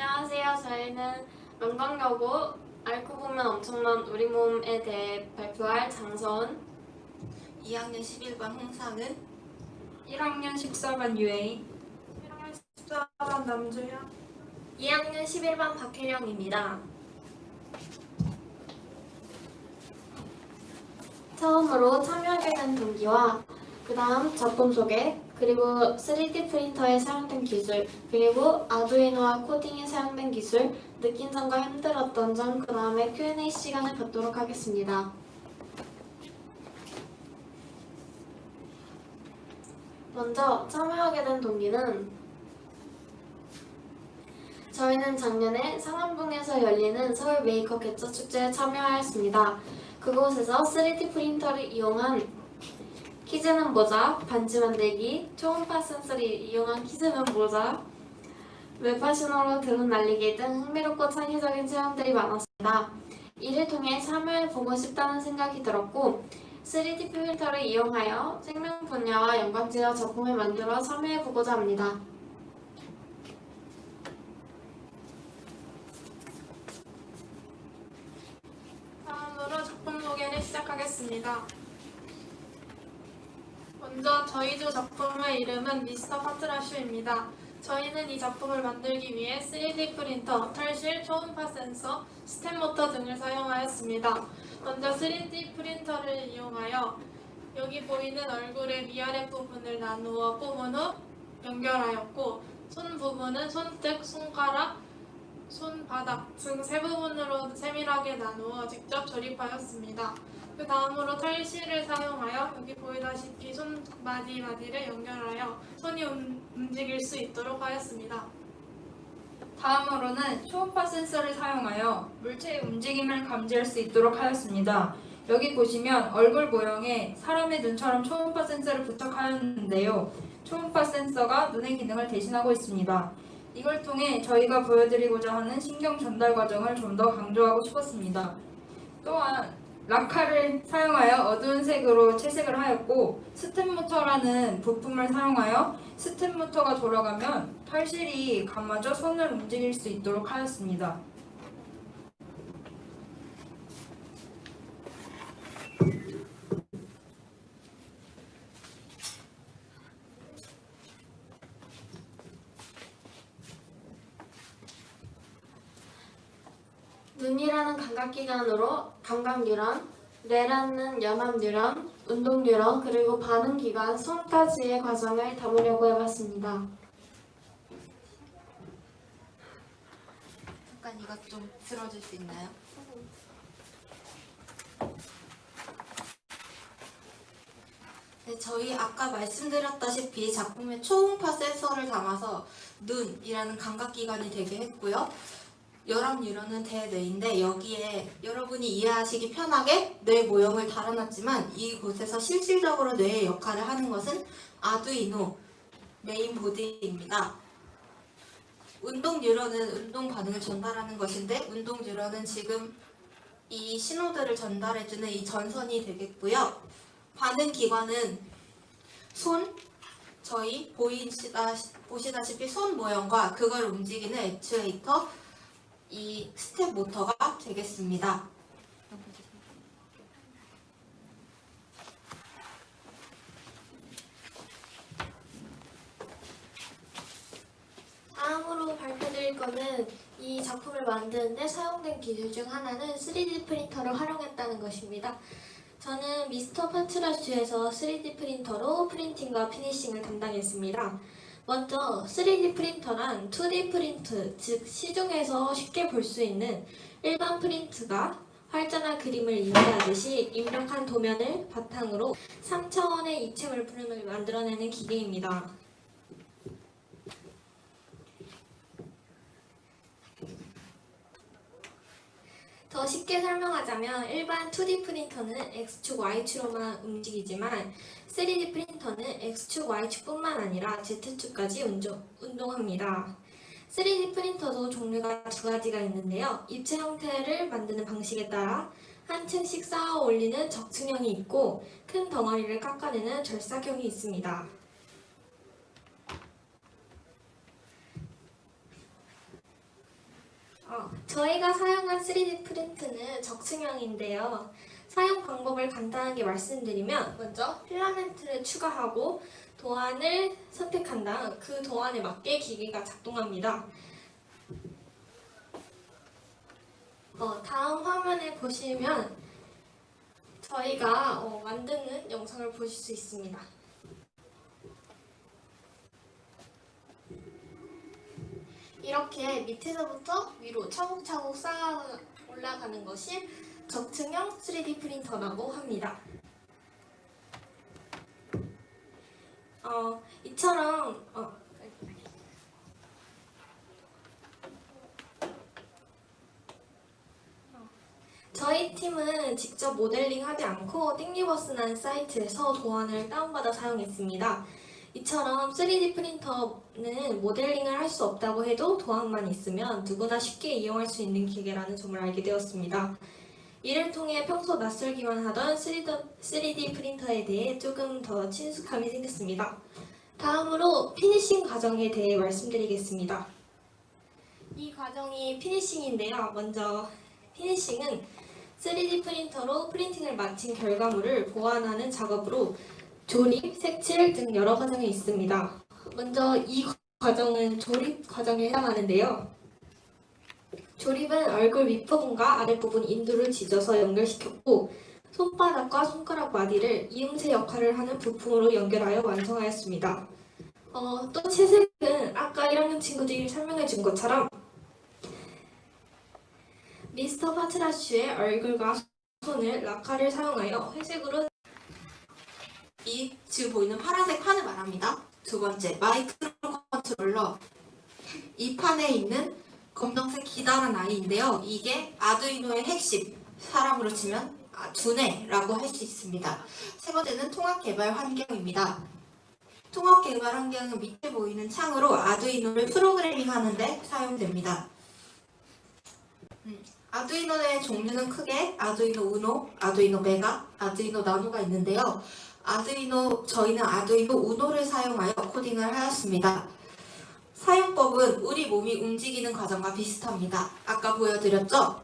안녕하세요. 저희는 명동여고 알고 보면 엄청난 우리 몸에 대해 발표할 장선 2학년 11반 홍상은 1학년 14반 유혜인 1학년 14반 남주현 2학년 11반 박혜령입니다. 처음으로 참여하게 된 동기와 그 다음 작품 소개, 그리고 3D 프린터에 사용된 기술, 그리고 아두이노와 코딩에 사용된 기술, 느낀 점과 힘들었던 점, 그 다음에 Q&A 시간을 갖도록 하겠습니다. 먼저 참여하게 된 동기는 저희는 작년에 상암동에서 열리는 서울 메이커 개처 축제에 참여하였습니다. 그곳에서 3D 프린터를 이용한 키즈는 모자, 반지 만들기, 초음파 센서를 이용한 키즈는 모자, 웹파신으로 드론 날리기 등 흥미롭고 창의적인 체험들이 많았습니다. 이를 통해 참여해보고 싶다는 생각이 들었고 3D 프린터를 이용하여 생명 분야와 연관지어 작품을 만들어 참여해보고자 합니다. 다음으로 작품 소개를 시작하겠습니다. 먼저 저희 조 작품의 이름은 미스터 파트라슈입니다. 저희는 이 작품을 만들기 위해 3D 프린터, 털실, 초음파 센서, 스템 모터 등을 사용하였습니다. 먼저 3D 프린터를 이용하여 여기 보이는 얼굴의 위아래 부분을 나누어 뽑은 후 연결하였고 손 부분은 손등, 손가락, 손바닥 등 세 부분으로 세밀하게 나누어 직접 조립하였습니다. 그 다음으로 털실을 사용하여 여기 보이다시피 손 마디 마디를 연결하여 손이 움- 움직일 수 있도록 하였습니다. 다음으로는 초음파 센서를 사용하여 물체의 움직임을 감지할 수 있도록 하였습니다. 여기 보시면 얼굴 모형에 사람의 눈처럼 초음파 센서를 부착하였는데요. 초음파 센서가 눈의 기능을 대신하고 있습니다. 이걸 통해 저희가 보여드리고자 하는 신경 전달 과정을 좀 더 강조하고 싶었습니다. 또한 라카를 사용하여 어두운 색으로 채색을 하였고 스텝 모터라는 부품을 사용하여 스텝 모터가 돌아가면 털실이 감아져 손을 움직일 수 있도록 하였습니다. 눈이라는 감각기관으로 감각뉴런, 뇌라는 연합뉴런, 운동뉴런, 그리고 반응기관, 손까지의 과정을 담으려고 해봤습니다. 잠깐 이것 좀 들어줄 수 있나요? 네, 저희 아까 말씀드렸다시피 작품에 초음파 센서를 담아서 눈이라는 감각기관이 되게 했고요. 열암 뉴런은 대뇌인데 여기에 여러분이 이해하시기 편하게 뇌 모형을 달아놨지만 이곳에서 실질적으로 뇌의 역할을 하는 것은 아두이노 메인보드입니다. 운동 뉴런은 운동 반응을 전달하는 것인데 운동 뉴런은 지금 이 신호들을 전달해주는 이 전선이 되겠고요. 반응 기관은 손, 저희 보이시다, 보시다시피 손 모형과 그걸 움직이는 액추에이터, 이 스텝 모터가 되겠습니다. 다음으로 발표드릴 거는 이 작품을 만드는데 사용된 기술 중 하나는 3D 프린터를 활용했다는 것입니다. 저는 미스터 파트라슈에서 3D 프린터로 프린팅과 피니싱을 담당했습니다. 먼저 3D 프린터란 2D 프린트, 즉 시중에서 쉽게 볼 수 있는 일반 프린트가 활자나 그림을 이해하듯이 입력한 도면을 바탕으로 3차원의 입체 물품을 만들어내는 기계입니다. 더 쉽게 설명하자면 일반 2D 프린터는 X축, Y축으로만 움직이지만 3D 프린터는 X축, Y축뿐만 아니라 Z축까지 운동합니다. 3D 프린터도 종류가 두 가지가 있는데요. 입체 형태를 만드는 방식에 따라 한 층씩 쌓아 올리는 적층형이 있고 큰 덩어리를 깎아내는 절삭형이 있습니다. 어, 저희가 사용한 3D 프린트는 적층형인데요. 사용 방법을 간단하게 말씀드리면 먼저 필라멘트를 추가하고 도안을 선택한 다음 그 도안에 맞게 기계가 작동합니다. 어, 다음 화면에 보시면 저희가 어, 만드는 영상을 보실 수 있습니다. 이렇게 밑에서부터 위로 차곡차곡 쌓아 올라가는 것이 적층형 3D 프린터라고 합니다. 어, 이처럼 어, 저희 팀은 직접 모델링하지 않고 띵리버스라는 사이트에서 도안을 다운받아 사용했습니다. 이처럼 3D 프린터는 모델링을 할 수 없다고 해도 도안만 있으면 누구나 쉽게 이용할 수 있는 기계라는 점을 알게 되었습니다. 이를 통해 평소 낯설기만 하던 3D 프린터에 대해 조금 더 친숙함이 생겼습니다. 다음으로 피니싱 과정에 대해 말씀드리겠습니다. 이 과정이 피니싱인데요. 먼저 피니싱은 3D 프린터로 프린팅을 마친 결과물을 보완하는 작업으로 조립, 색칠 등 여러 과정이 있습니다. 먼저 이 과정은 조립 과정에 해당하는데요. 조립은 얼굴 윗부분과 아랫부분 인두를 지져서 연결시켰고 손바닥과 손가락 마디를 이음새 역할을 하는 부품으로 연결하여 완성하였습니다. 어, 또 채색은 아까 1학년 친구들이 설명해 준 것처럼 미스터 파트라슈의 얼굴과 손을 라카를 사용하여 회색으로 이 지금 보이는 파란색 판을 말합니다. 두 번째 마이크로 컨트롤러 이 판에 있는 검정색 기다란 아이인데요. 이게 아두이노의 핵심 사람으로 치면 아, 두뇌라고 할 수 있습니다. 세 번째는 통합 개발 환경입니다. 통합 개발 환경은 밑에 보이는 창으로 아두이노를 프로그래밍 하는데 사용됩니다. 음, 아두이노의 종류는 크게 아두이노 우노, 아두이노 메가, 아두이노 나노가 있는데요. 아두이노 저희는 아두이노 우노를 사용하여 코딩을 하였습니다. 사용법은 우리 몸이 움직이는 과정과 비슷합니다. 아까 보여드렸죠?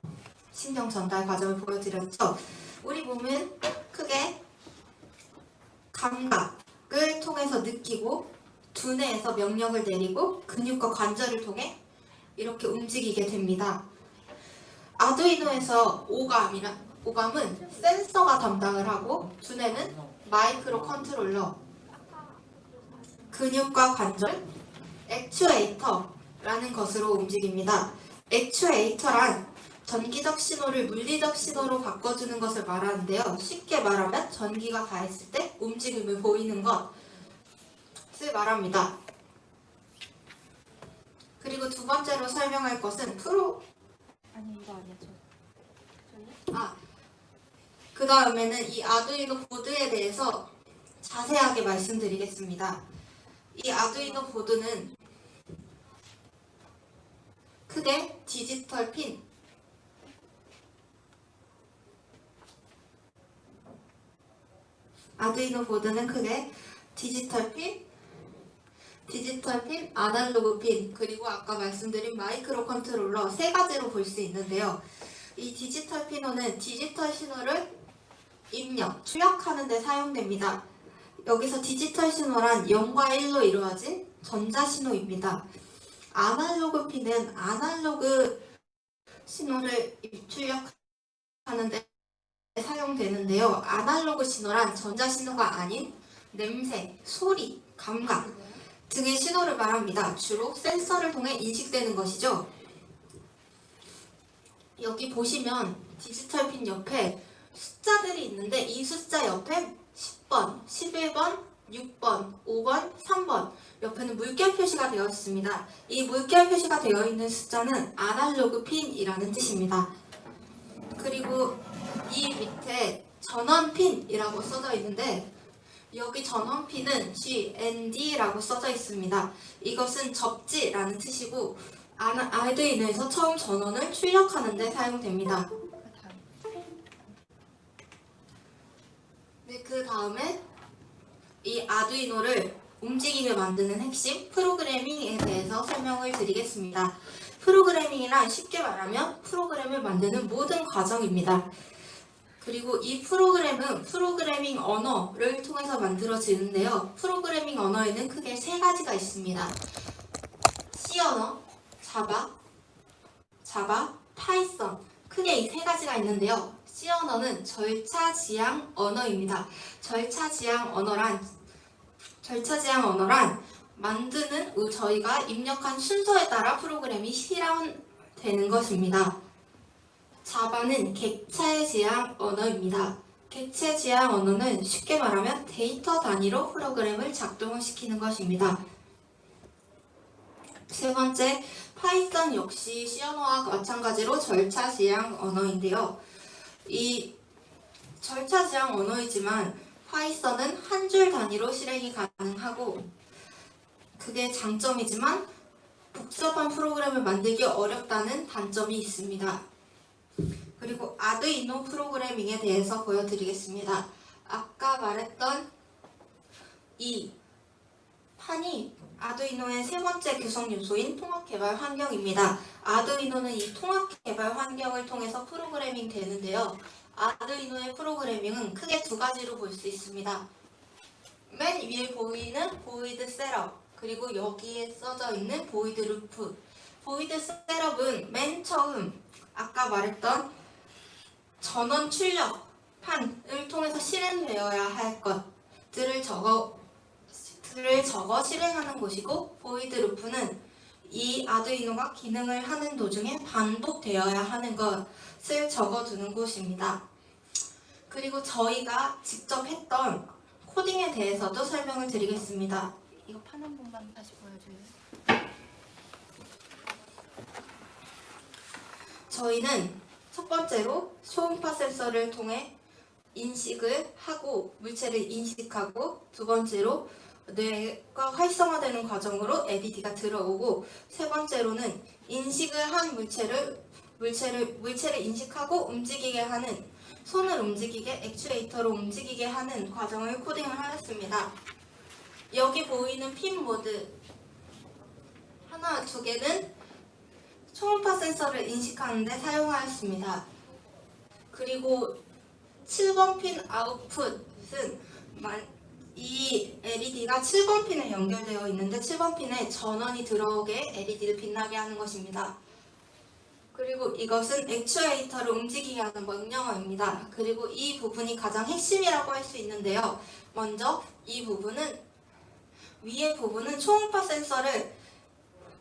신경 전달 과정을 보여드렸죠? 우리 몸은 크게 감각을 통해서 느끼고 두뇌에서 명령을 내리고 근육과 관절을 통해 이렇게 움직이게 됩니다. 아두이노에서 오감이란 오감은 센서가 담당을 하고 두뇌는 마이크로 컨트롤러 근육과 관절 액추에이터라는 것으로 움직입니다. 액추에이터란 전기적 신호를 물리적 신호로 바꿔주는 것을 말하는데요. 쉽게 말하면 전기가 가했을 때 움직임을 보이는 것을 말합니다. 그리고 두 번째로 설명할 것은 프로 아니 이거 아니야 저. 아, 그 다음에는 이 아두이노 보드에 대해서 자세하게 말씀드리겠습니다. 이 아두이노 보드는 크게 디지털 핀, 아두이노 보드는 크게 디지털 핀, 디지털 핀, 아날로그 핀, 그리고 아까 말씀드린 마이크로 컨트롤러 세 가지로 볼 수 있는데요. 이 디지털 피노는 디지털 신호를 입력, 출력하는 데 사용됩니다. 여기서 디지털 신호란 0과 1로 이루어진 전자 신호입니다. 아날로그 핀은 아날로그 신호를 출력하는 데 사용되는데요. 아날로그 신호란 전자 신호가 아닌 냄새, 소리, 감각 등의 신호를 말합니다. 주로 센서를 통해 인식되는 것이죠. 여기 보시면 디지털 핀 옆에 숫자들이 있는데 이 숫자 옆에 10번, 11번, 6번, 5번, 3번 옆에는 물결 표시가 되어 있습니다. 이 물결 표시가 되어 있는 숫자는 아날로그 핀이라는 뜻입니다. 그리고 이 밑에 전원 핀이라고 써져 있는데 여기 전원 핀은 GND라고 써져 있습니다. 이것은 접지라는 뜻이고 아두이노에서 처음 전원을 출력하는 데 사용됩니다. 네, 그 다음에 이 아두이노를 움직이게 만드는 핵심 프로그래밍에 대해서 설명을 드리겠습니다. 프로그래밍이란 쉽게 말하면 프로그램을 만드는 모든 과정입니다. 그리고 이 프로그램은 프로그래밍 언어를 통해서 만들어지는데요. 프로그래밍 언어에는 크게 세 가지가 있습니다. C 언어, 자바, 자바, 파이썬. 크게 이 세 가지가 있는데요. C 언어는 절차 지향 언어입니다. 절차 지향 언어란 절차 지향 언어란 만드는 우- 저희가 입력한 순서에 따라 프로그램이 실현되는 것입니다. 자바는 객체 지향 언어입니다. 객체 지향 언어는 쉽게 말하면 데이터 단위로 프로그램을 작동을 시키는 것입니다. 세 번째, 파이썬 역시 C 언어와 마찬가지로 절차 지향 언어인데요. 이 절차 지향 언어이지만 파이썬은 한 줄 단위로 실행이 가능하고 그게 장점이지만 복잡한 프로그램을 만들기 어렵다는 단점이 있습니다. 그리고 아두이노 프로그래밍에 대해서 보여드리겠습니다. 아까 말했던 이 판이 아두이노의 세 번째 구성 요소인 통합 개발 환경입니다. 아두이노는 이 통합 개발 환경을 통해서 프로그래밍 되는데요. 아두이노의 프로그래밍은 크게 두 가지로 볼 수 있습니다. 맨 위에 보이는 보이드 셋업 그리고 여기에 써져 있는 보이드 루프 보이드 셋업은 맨 처음 아까 말했던 전원 출력 판을 통해서 실행되어야 할 것들을 적어 들을 적어 실행하는 곳이고 보이드 루프는 이 아두이노가 기능을 하는 도중에 반복되어야 하는 것을 적어두는 곳입니다. 그리고 저희가 직접 했던 코딩에 대해서도 설명을 드리겠습니다. 이거 판한 번만 다시 보여줘요. 저희는 첫 번째로 초음파 센서를 통해 인식을 하고 물체를 인식하고 두 번째로 뇌가 활성화되는 과정으로 LED가 들어오고 세 번째로는 인식을 한 물체를 물체를 물체를 인식하고 움직이게 하는 손을 움직이게 액추에이터로 움직이게 하는 과정을 코딩을 하였습니다. 여기 보이는 핀 모드 하나 두 개는 초음파 센서를 인식하는데 사용하였습니다. 그리고 7번 핀 아웃풋은 만- 이 LED가 7번 핀에 연결되어 있는데 7번 핀에 전원이 들어오게 LED를 빛나게 하는 것입니다. 그리고 이것은 액추에이터를 움직이게 하는 명령어입니다. 그리고 이 부분이 가장 핵심이라고 할 수 있는데요. 먼저 이 부분은 위의 부분은 초음파 센서를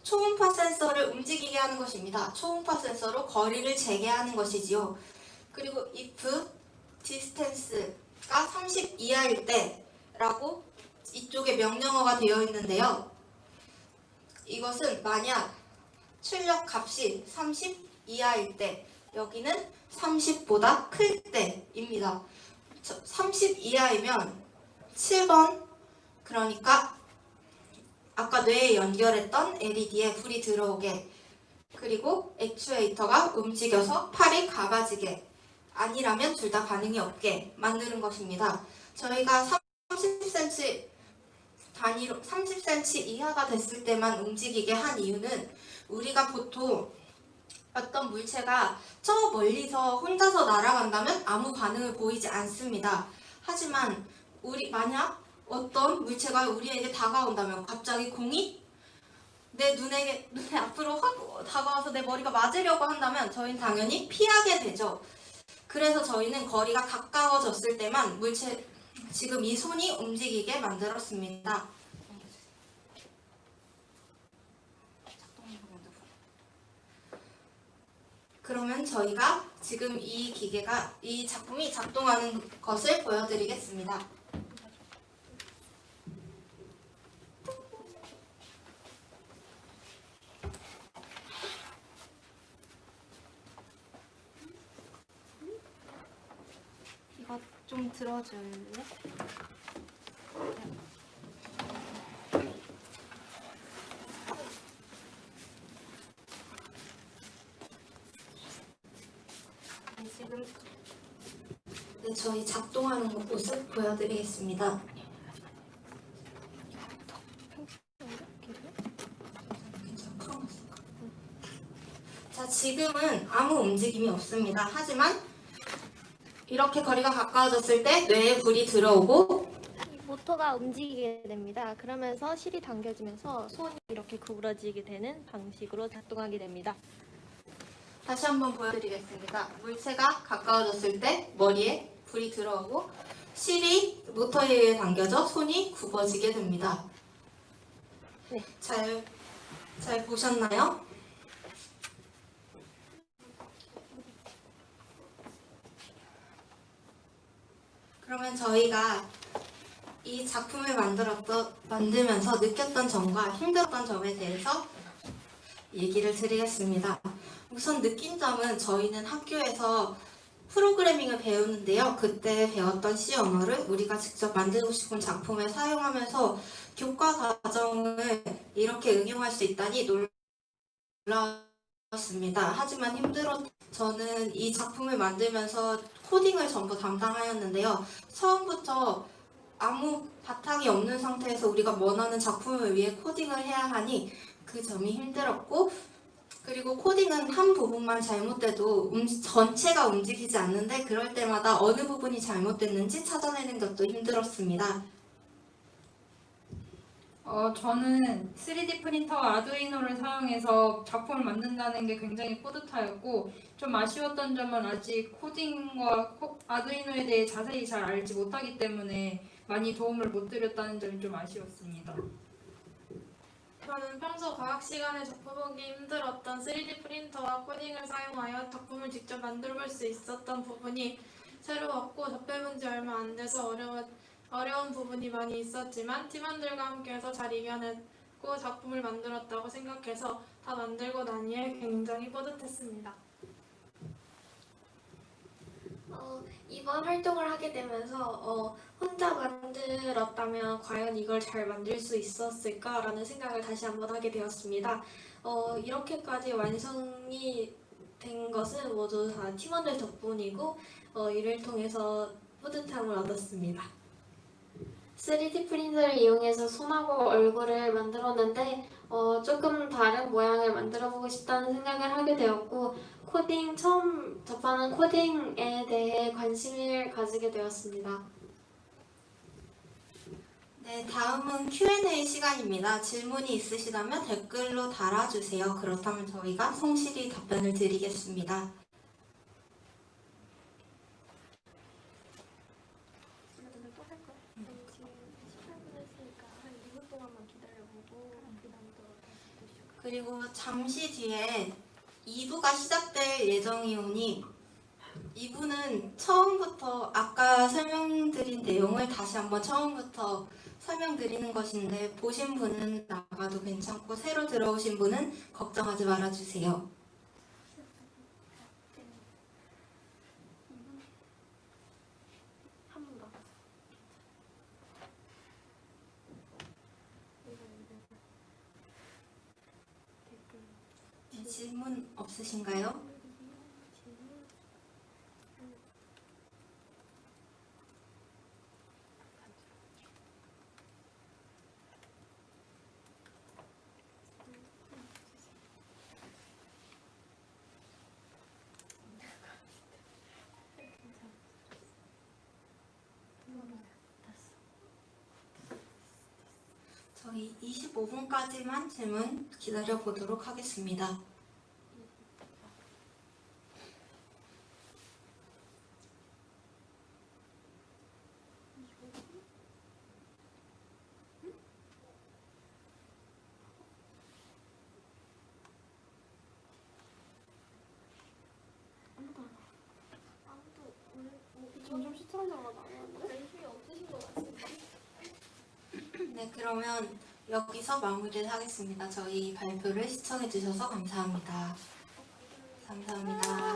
초음파 센서를 움직이게 하는 것입니다. 초음파 센서로 거리를 재게하는 것이지요. 그리고 if distance가 30 이하일 때 라고 이쪽에 명령어가 되어 있는데요. 이것은 만약 출력 값이 30 이하일 때 여기는 30보다 클 때입니다. 저- 30 이하이면 7번 그러니까 아까 뇌에 연결했던 LED에 불이 들어오게 그리고 액추에이터가 움직여서 팔이 가봐지게 아니라면 둘 다 반응이 없게 만드는 것입니다. 저희가 30cm 단위로 30cm 이하가 됐을 때만 움직이게 한 이유는 우리가 보통 어떤 물체가 저 멀리서 혼자서 날아간다면 아무 반응을 보이지 않습니다. 하지만 우리 만약 어떤 물체가 우리에게 다가온다면 갑자기 공이 내 눈에 눈에 앞으로 확 다가와서 내 머리가 맞으려고 한다면 저희는 당연히 피하게 되죠. 그래서 저희는 거리가 가까워졌을 때만 물체 지금 이 손이 움직이게 만들었습니다. 그러면 저희가 지금 이 기계가 이 작품이 작동하는 것을 보여드리겠습니다. 이거 좀 들어줄래? 네, 지금 네, 저희 작동하는 모습 보여드리겠습니다. 풀어놨을까? 지금은 아무 움직임이 없습니다. 하지만 이렇게 거리가 가까워졌을 때 뇌에 불이 들어오고 모터가 움직이게 됩니다. 그러면서 실이 당겨지면서 손이 이렇게 구부러지게 되는 방식으로 작동하게 됩니다. 다시 한번 보여드리겠습니다. 물체가 가까워졌을 때 머리에 불이 들어오고 실이 모터에 의해 당겨져 손이 굽어지게 됩니다. 네. 잘, 잘 보셨나요? 그러면 저희가 이 작품을 만들었던, 만들면서 느꼈던 점과 힘들었던 점에 대해서 얘기를 드리겠습니다. 우선 느낀 점은 저희는 학교에서 프로그래밍을 배우는데요. 그때 배웠던 C 언어를 우리가 직접 만들고 싶은 작품에 사용하면서 교과 과정을 이렇게 응용할 수 있다니 놀랐 습니다. 하지만 힘들었 저는 이 작품을 만들면서 코딩을 전부 담당하였는데요. 처음부터 아무 바탕이 없는 상태에서 우리가 원하는 작품을 위해 코딩을 해야 하니 그 점이 힘들었고 그리고 코딩은 한 부분만 잘못돼도 움- 전체가 움직이지 않는데 그럴 때마다 어느 부분이 잘못됐는지 찾아내는 것도 힘들었습니다. 어, 저는 3D 프린터 아두이노를 사용해서 작품을 만든다는 게 굉장히 뿌듯하였고 좀 아쉬웠던 점은 아직 코딩과 코- 아두이노에 대해 자세히 잘 알지 못하기 때문에 많이 도움을 못 드렸다는 점이 좀 아쉬웠습니다. 저는 평소 과학 시간에 접해보기 힘들었던 3D 프린터와 코딩을 사용하여 작품을 직접 만들어볼 수 있었던 부분이 새로웠고 접해본 지 얼마 안 돼서 어려워, 어려운 부분이 많이 있었지만 팀원들과 함께해서 잘 이겨냈고 작품을 만들었다고 생각해서 다 만들고 나니에 굉장히 뿌듯했습니다. 어, 이번 활동을 하게 되면서 어, 혼자 만들었다면 과연 이걸 잘 만들 수 있었을까라는 생각을 다시 한번 하게 되었습니다. 어, 이렇게까지 완성이 된 것은 모두 다 팀원들 덕분이고 어, 이를 통해서 뿌듯함을 얻었습니다. 3D 프린터를 이용해서 손하고 얼굴을 만들었는데 어, 조금 다른 모양을 만들어 보고 싶다는 생각을 하게 되었고 코딩 처음 접하는 코딩에 대해 관심을 가지게 되었습니다. 네, 다음은 Q&A 시간입니다. 질문이 있으시다면 댓글로 달아주세요. 그렇다면 저희가 성실히 답변을 드리겠습니다. 그리고 잠시 뒤에 2부가 시작될 예정이오니 2부는 처음부터 아까 설명드린 내용을 다시 한번 처음부터 설명드리는 것인데 보신 분은 나가도 괜찮고 새로 들어오신 분은 걱정하지 말아주세요. 한번 더. 네, 질문 없으신가요? 저희 25분까지만 질문 기다려 보도록 하겠습니다. 점점 시청자가 나오는데 관심이 없으신 것 같은데. 네, 그러면 여기서 마무리를 하겠습니다. 저희 발표를 시청해 주셔서 감사합니다. 감사합니다.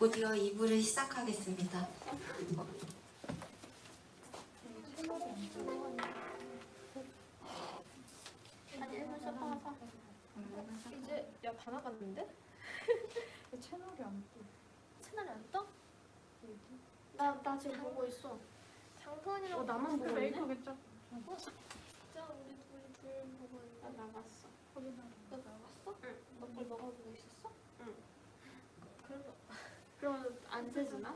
곧이어 2부를 시작하겠습니다. 이제 야다 나갔는데? 채널이 안 떠. 채널이 안 떠? 나, 나 지금 보고 있어. 장소원이랑 어, 나만 보고 있네? 메이커겠죠? 진짜 우리 둘이 음, 보고. 나 나갔어. 거기 나, 너 나갔어? 응. 너걸 먹어보고 있었어? 응. 그러면 그러면 안 세주나?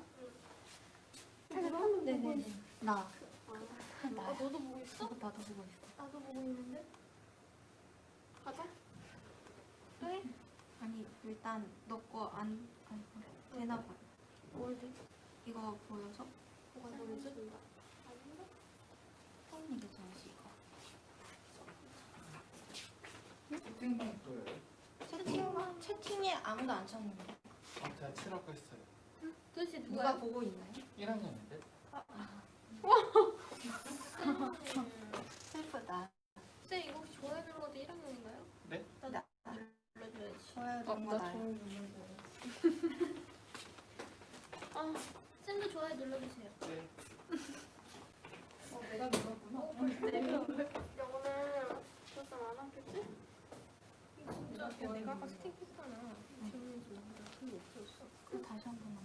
네네네. 나. 아, 나야. 너도 보고 있어? 나도 나도 보고 있어. 나도 보고 있는데. 가자. 왜? 아니 일단 너거안안 되나 봐. 뭘 돼? 이거 보여서 뭐가 너무 준다. 처음 얘기 전시 이거. 채팅 채팅에 아무도 안 쳤는데. 아, 제가 치라고 했어요. 도대체 누가 누가? 보고 있나요? 1학년인데? 슬프다. 쌤 이거 혹시 좋아요 눌러도 1학년인가요? 네? 나 나- 눌러줘야지. 좋아요 누른 거 나요. 아, 쌤도 좋아요 눌러주세요. 네. 어, 내가 눌렀구나. 야 오늘 벌써 안 왔겠지? 진짜 야, 내가 아까 스팅 했잖아. 재밌는지 몰라. 근데 없어졌어. 그럼 다시 한 번만.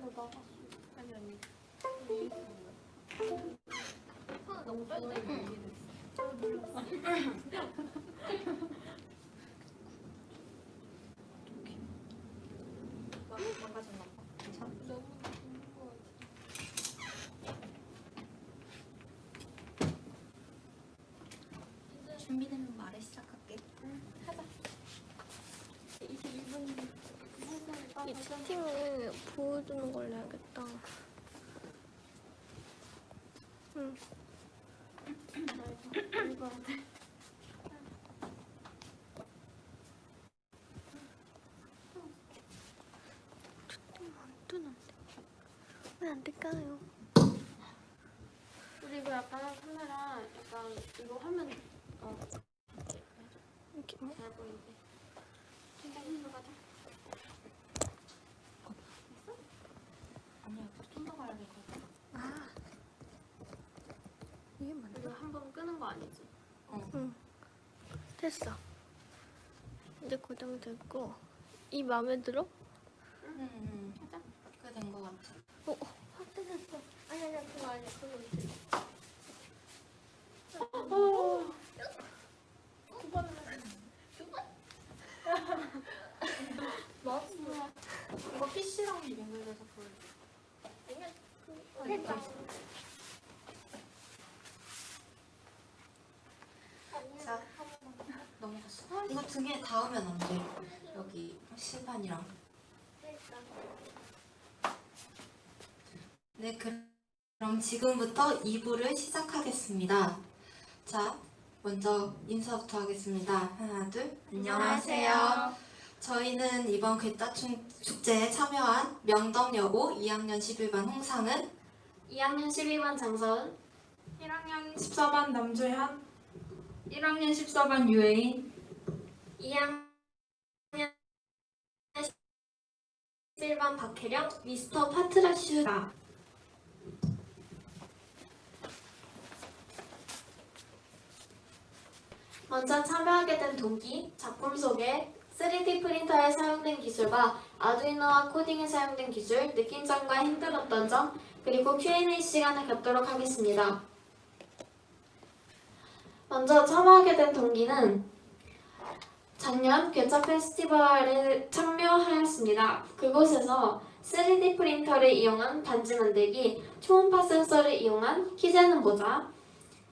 너 나갔어. 아니 아니. 여기 있어. 아, 너무 빨리 얘기했어. 막 망가졌나 봐. 괜찮아? 너무 좋은 거 같아. 준비되면 말해 시작할게. 이 채팅을 보여주는 걸로 해야겠다. 응. 채팅 안 뜨는데. 왜안 될까요? 우리 이거 약간 카메라 약간 이거 화면 어, 이렇게 뭐? 잘 보이는데. 생각해서 가자. 아니야 좀더 가야 될것 같아. 아. 이게 맞나? 이거 한번 끄는 거 아니지? 됐어. 이제 고정됐고 이 마음에 들어? 음. 그된 것 같아. 어, 어, 확 뜨졌어. 아니 아니야 그거 아니야 그거 이제. 두 번. 두 번? 맞어. 이거 PC랑 연결돼서 보여. 아니면 그 됐다. 자, 넘어갔어. 이거 등에 닿으면 안 돼. 여기 실판이랑. 네, 그럼 지금부터 2부를 시작하겠습니다. 자, 먼저 인사부터 하겠습니다. 하나, 둘. 안녕하세요. 저희는 이번 괴짜충 축제에 참여한 명덕여고 2학년 11반 홍상은 2학년 12반 장서은 1학년 14반 남주현 1학년 14반 유혜인 2학년 11반 박혜령 미스터 파트라슈다. 먼저 참여하게 된 동기, 작품 소개, 3D 프린터에 사용된 기술과 아두이노와 코딩에 사용된 기술, 느낀 점과 힘들었던 점, 그리고 Q&A 시간을 갖도록 하겠습니다. 먼저 참여하게 된 동기는 작년 괴짜 페스티벌에 참여하였습니다. 그곳에서 3D 프린터를 이용한 반지 만들기, 초음파 센서를 이용한 키 재는 모자,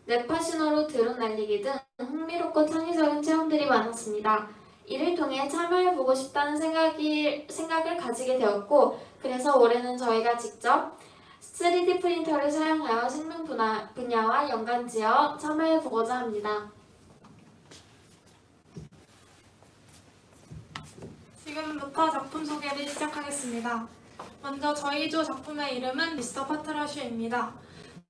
뇌파 신호로 드론 날리기 등 흥미롭고 창의적인 체험들이 많았습니다. 이를 통해 참여해보고 싶다는 생각이, 생각을 가지게 되었고, 그래서 올해는 저희가 직접 3D 프린터를 사용하여 생명 분야, 분야와 연관지어 참여해보고자 합니다. 지금부터 작품 소개를 시작하겠습니다. 먼저 저희 조 작품의 이름은 미스터 파트라슈입니다.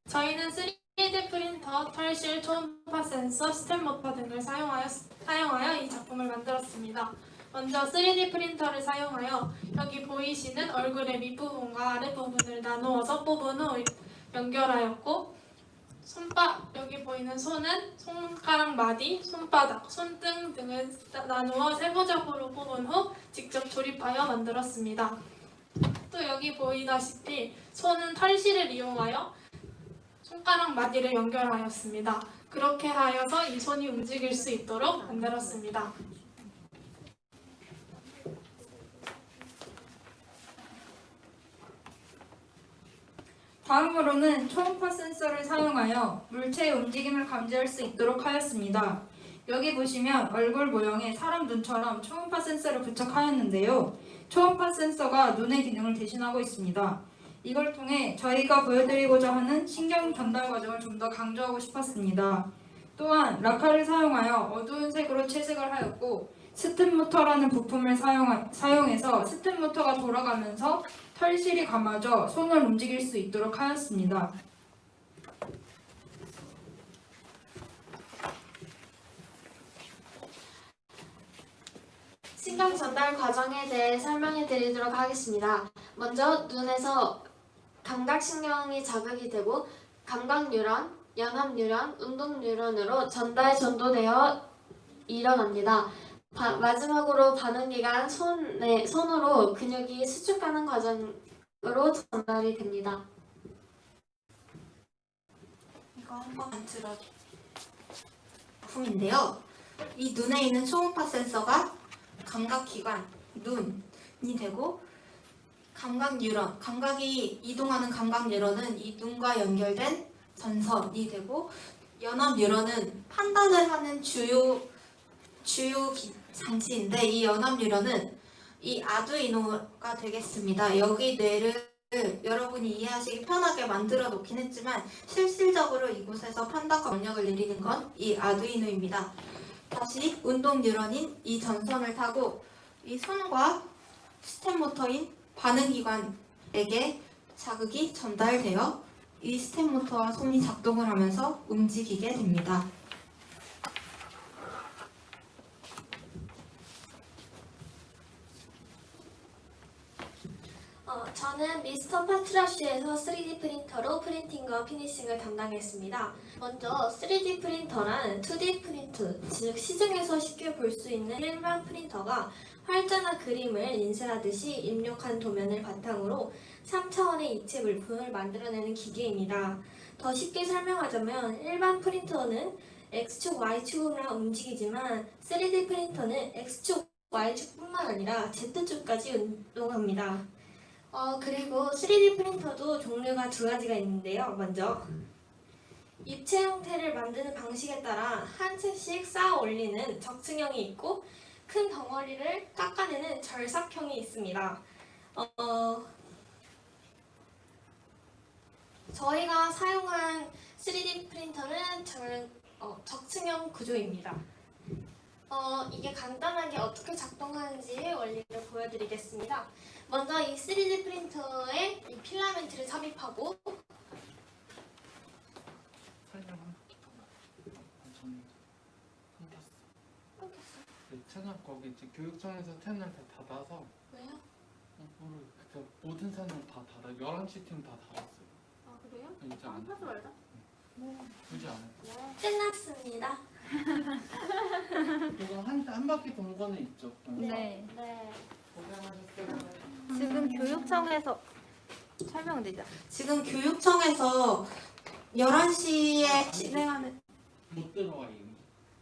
저희는 3D 프린터, 털실, 초음파 센서, 스템 모터 등을 사용하여, 사용하여 이 작품을 만들었습니다. 먼저 3D 프린터를 사용하여 여기 보이시는 얼굴의 밑부분과 아랫부분을 나누어서 뽑은 후 연결하였고 손바 여기 보이는 손은 손가락 마디, 손바닥, 손등 등을 나- 나누어 세부적으로 뽑은 후 직접 조립하여 만들었습니다. 또 여기 보이다시피 손은 털실을 이용하여 손가락 마디를 연결하였습니다. 그렇게 하여서 이 손이 움직일 수 있도록 만들었습니다. 다음으로는 초음파 센서를 사용하여 물체의 움직임을 감지할 수 있도록 하였습니다. 여기 보시면 얼굴 모형에 사람 눈처럼 초음파 센서를 부착하였는데요. 초음파 센서가 눈의 기능을 대신하고 있습니다. 이걸 통해 저희가 보여드리고자 하는 신경 전달 과정을 좀 더 강조하고 싶었습니다. 또한 라카를 사용하여 어두운 색으로 채색을 하였고 스텝 모터라는 부품을 사용하, 사용해서 스텝 모터가 돌아가면서 털실이 감아져 손을 움직일 수 있도록 하였습니다. 신경 전달 과정에 대해 설명해 드리도록 하겠습니다. 먼저 눈에서 감각신경이 자극이 되고 감각뉴런, 연합뉴런, 운동뉴런으로 전달 전도되어 일어납니다. 바- 마지막으로 반응기관 손에, 손으로 근육이 수축하는 과정으로 전달이 됩니다. 이거 한번 들어 품인데요. 이 눈에 있는 초음파 센서가 감각기관 눈이 되고 감각 뉴런 감각이 이동하는 감각 뉴런은 이 눈과 연결된 전선이 되고 연합 뉴런은 판단을 하는 주요 주요 기- 장치인데 이 연합 뉴런은 이 아두이노가 되겠습니다. 여기 뇌를 여러분이 이해하시기 편하게 만들어 놓긴 했지만 실질적으로 이곳에서 판단과 명령을 내리는 건 이 아두이노입니다. 다시 운동 뉴런인 이 전선을 타고 이 손과 스텝 모터인 반응 기관에게 자극이 전달되어 이 스텝 모터와 손이 작동을 하면서 움직이게 됩니다. 어, 저는 미스터 파트라쉬에서 3D 프린터로 프린팅과 피니싱을 담당했습니다. 먼저 3D 프린터란 2D 프린트, 즉 시중에서 쉽게 볼 수 있는 일반 프린터가 활자나 그림을 인쇄하듯이 입력한 도면을 바탕으로 3차원의 입체 물품을 만들어내는 기계입니다. 더 쉽게 설명하자면 일반 프린터는 X축, Y축으로 움직이지만 3D 프린터는 X축, Y축뿐만 아니라 Z축까지 운동합니다. 어, 그리고 3D 프린터도 종류가 두 가지가 있는데요. 먼저 입체 형태를 만드는 방식에 따라 한 채씩 쌓아 올리는 적층형이 있고 큰 덩어리를 깎아내는 절삭형이 있습니다. 어, 저희가 사용한 3D 프린터는 절, 어, 적층형 구조입니다. 어, 이게 간단하게 어떻게 작동하는지 원리를 보여드리겠습니다. 먼저 이 3D 프린터에 이 필라멘트를 삽입하고 설명 끊겼어. 네, 채널 거기 이제 교육청에서 채널 다 닫아서 왜요? 어, 모르 그때 모든 채널 다 닫아 11시 팀 다 닫았어요. 아 그래요? 이제 안 하지 말자. 굳이 안 해. 끝났습니다. 그거 한, 한 바퀴 돈 거는 있죠. 응. 네. 네. 고생하셨어요. 지금 교육청에서 설명드리자. 지금 교육청에서 11시에 진행하는.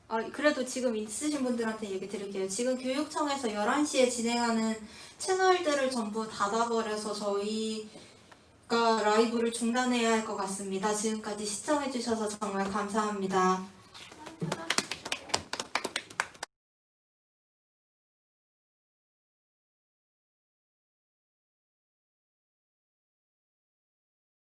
아, 그래도 지금 있으신 분들한테 얘기 드릴게요. 지금 교육청에서 11시에 진행하는 채널들을 전부 닫아버려서 저희가 라이브를 중단해야 할 것 같습니다. 지금까지 시청해주셔서 정말 감사합니다.